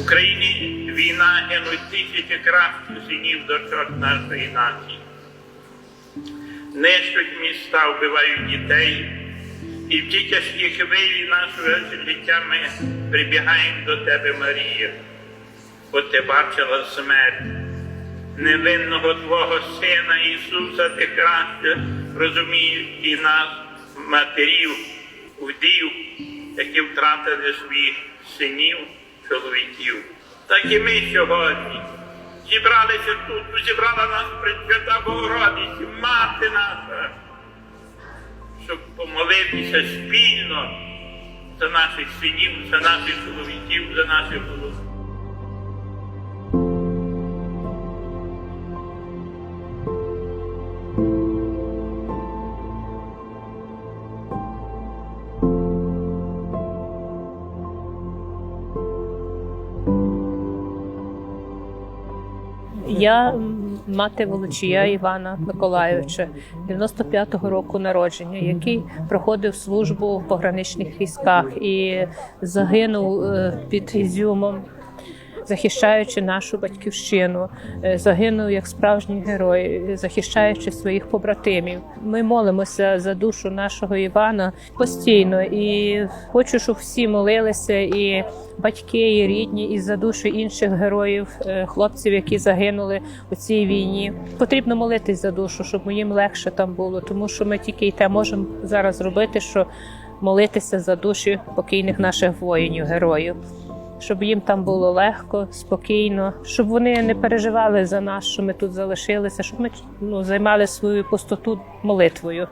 Україні війна гинуть тисячі кращих синів дочок нашої нації. Нищуть міста, вбивають дітей. І в ті тяжкі хвилі нашого життя ми прибігаємо до тебе, Марія, бо ти бачила смерть невинного Твого Сина Ісуса, ти краще розумієш і нас, матерів, вдів, які втратили своїх синів, чоловіків. Так і ми сьогодні зібралися тут, зібрала нас Пресвята Богородиця, мати наша, щоб помолитися спільно за наших синів, за наших чоловіків, за наших голов. Я мати Волочія Івана Миколаєвича, 95-го року народження, який проходив службу в пограничних військах і загинув е, під Ізюмом, захищаючи нашу батьківщину, Е, загинув як справжній герой, захищаючи своїх побратимів. Ми молимося за душу нашого Івана постійно і хочу, щоб всі молилися і батьки, і рідні, і за душі інших героїв, е, хлопців, які загинули у цій війні. Потрібно молитись за душу, щоб їм легше там було, тому що ми тільки й те можемо зараз зробити, що молитися за душі покійних наших воїнів, героїв. Щоб їм там було легко, спокійно, щоб вони не переживали за нас, що ми тут залишилися, щоб ми ну, займали свою пустоту молитвою.